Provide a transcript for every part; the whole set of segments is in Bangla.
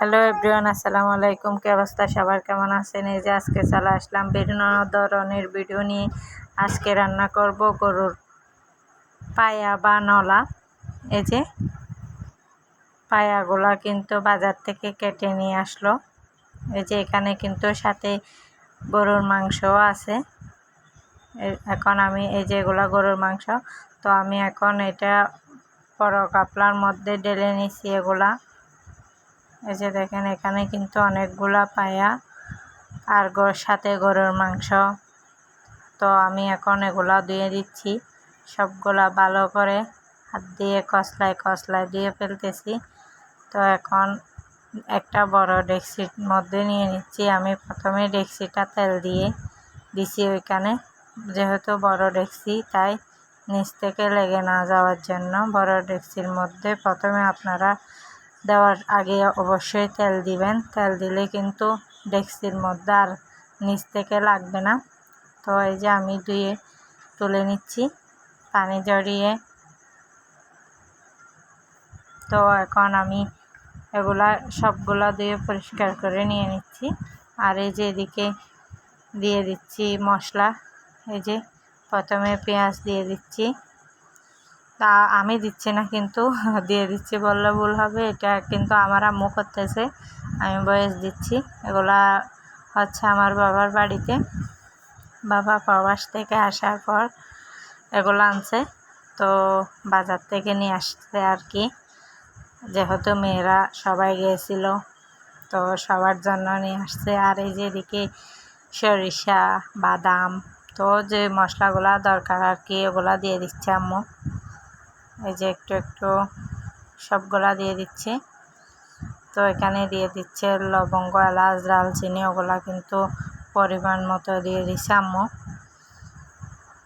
হ্যালো এভরিওয়ান, আসসালামু আলাইকুম। কি অবস্থা? সবার কেমন আছেন? এই যে আজকে চলে আসলাম বিভিন্ন ধরনের ভিডিও নিয়ে। আজকে রান্না করব গরুর পায়া বা নলা। এই যে পায়াগুলা কিন্তু বাজার থেকে কেটে নিয়ে আসলো। এই যে এখানে কিন্তু সাথে গরুর মাংসও আছে। এখন আমি এই যে গরুর মাংস। তো আমি এখন এটা বড় কাপলার মধ্যে ঢেলে নিছি এগুলা। এই যে দেখেন, এখানে কিন্তু অনেকগুলা পায়া আর সাথে গরুর মাংস। তো আমি এখন এগুলা দিয়ে দিচ্ছি। সবগুলা ভালো করে হাত দিয়ে কসলায় কসলায় দিয়ে ফেলতেছি। তো এখন একটা বড় ডেক্সির মধ্যে নিয়ে নিচ্ছি। আমি প্রথমে ডেক্সিটা তেল দিয়ে দিছি ওইখানে। যেহেতু বড় ডেক্সি, তাই নিচ থেকে লেগে না যাওয়ার জন্য বড় ডেক্সির মধ্যে প্রথমে আপনারা দেওয়ার আগে অবশ্যই তেল দিবেন। তেল দিলে কিন্তু ডেক্সির মধ্যে আর নিচ থেকে লাগবে না। তো এই যে আমি ধুয়ে তুলে নিচ্ছি, পানি জড়িয়ে তো এখন আমি এগুলা সবগুলা দিয়ে পরিষ্কার করে নিয়ে নিচ্ছি। আর এই যে এদিকে দিয়ে দিচ্ছি মশলা। এই যে প্রথমে পেঁয়াজ দিয়ে দিচ্ছি। তা আমি দিচ্ছি না কিন্তু, দিয়ে দিচ্ছি, বললে ভুল হবে, এটা কিন্তু আমার আম্মু করতেছে, আমি বয়স দিচ্ছি, এগুলা হচ্ছে আমার বাবার বাড়িতে, বাবা প্রবাস থেকে আসার পর এগুলো আনছে, তো বাজার থেকে নিয়ে আসছে আর কি, যেহেতু মেয়েরা সবাই গিয়েছিল, তো সবার জন্য নিয়ে আসছে, আর এই যে এদিকে সরিষা, বাদাম, তো যে মশলাগুলা দরকার আর কি, ওগুলা দিয়ে দিচ্ছে আম্মু। এই যে একটু একটু সবগুলা দিয়ে দিচ্ছি। তো এখানে দিয়ে দিচ্ছে লবঙ্গ, এলাচ দালচিনি ওগুলা কিন্তু পরিমাণ মতো দিয়ে দিচ্ছে আম্মু।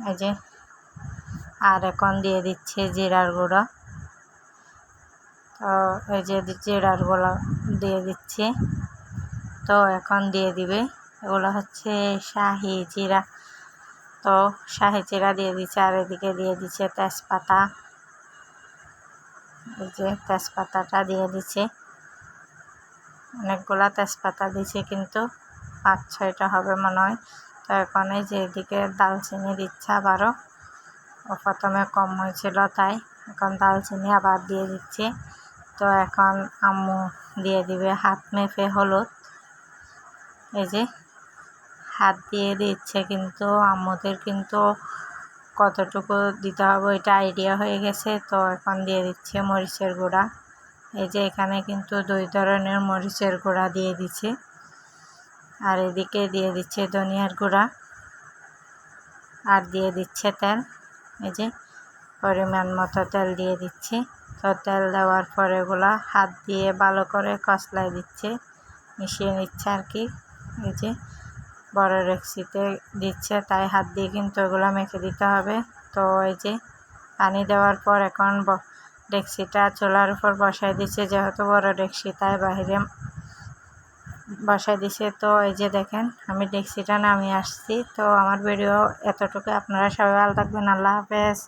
এই যে, আর এখন দিয়ে দিচ্ছে জিরার গুঁড়ো। তো এই যে জিরার গুঁড়ো দিয়ে দিচ্ছে। তো এখন দিয়ে দিবে, এগুলো হচ্ছে শাহি জিরা। তো শাহি জিরা দিয়ে দিচ্ছে, আর এদিকে দিয়ে দিচ্ছে তেজপাতা। এই যে তেজপাতাটা দিয়ে দিচ্ছে অনেকগুলা তেজপাতা দিছে কিন্তু পাঁচ ছয়টা হবে মনে হয়। তো এখন এই যে এদিকে দালচিনি দিচ্ছে আবারও। প্রথমে কম হয়েছিল তাই এখন দালচিনি আবার দিয়ে দিচ্ছে। তো এখন আম্মু দিয়ে দিবে হাত মেপে হলুদ। এই যে হাত দিয়ে দিচ্ছে কিন্তু আম্মুদের কিন্তু কতটুকু দিতে হবে এটা আইডিয়া হয়ে গেছে, তো এখন দিয়ে দিচ্ছে মরিচের গুঁড়া। এই যে এখানে কিন্তু দুই ধরনের মরিচের গুঁড়া দিয়ে দিচ্ছে। আর এদিকে দিয়ে দিচ্ছে ধনিয়ার গুঁড়া। আর দিয়ে দিচ্ছে তেল। এই যে পরিমাণ মতো তেল দিয়ে দিচ্ছি। তো তেল দেওয়ার পরে এগুলা হাত দিয়ে ভালো করে কসলাই দিচ্ছে, মিশিয়ে নিচ্ছে আর কি। এই যে বড় রেক্সিতে দিচ্ছে, তাই হাত দিয়ে কিন্তু ওগুলো মেখে দিতে হবে। তো এই যে পানি দেওয়ার পর এখন ডেক্সিটা চোলার উপর বসাই দিচ্ছে, যেহেতু বড় ডেক্সি, তাই বাহিরে বসায় দিছে তো এই যে দেখেন, আমি ডেক্সিটা নামিয়ে আসছি। তো আমার ভিডিও এতটুকু। আপনারা সবাই ভালো থাকবেন। আল্লাহ হাফেজ।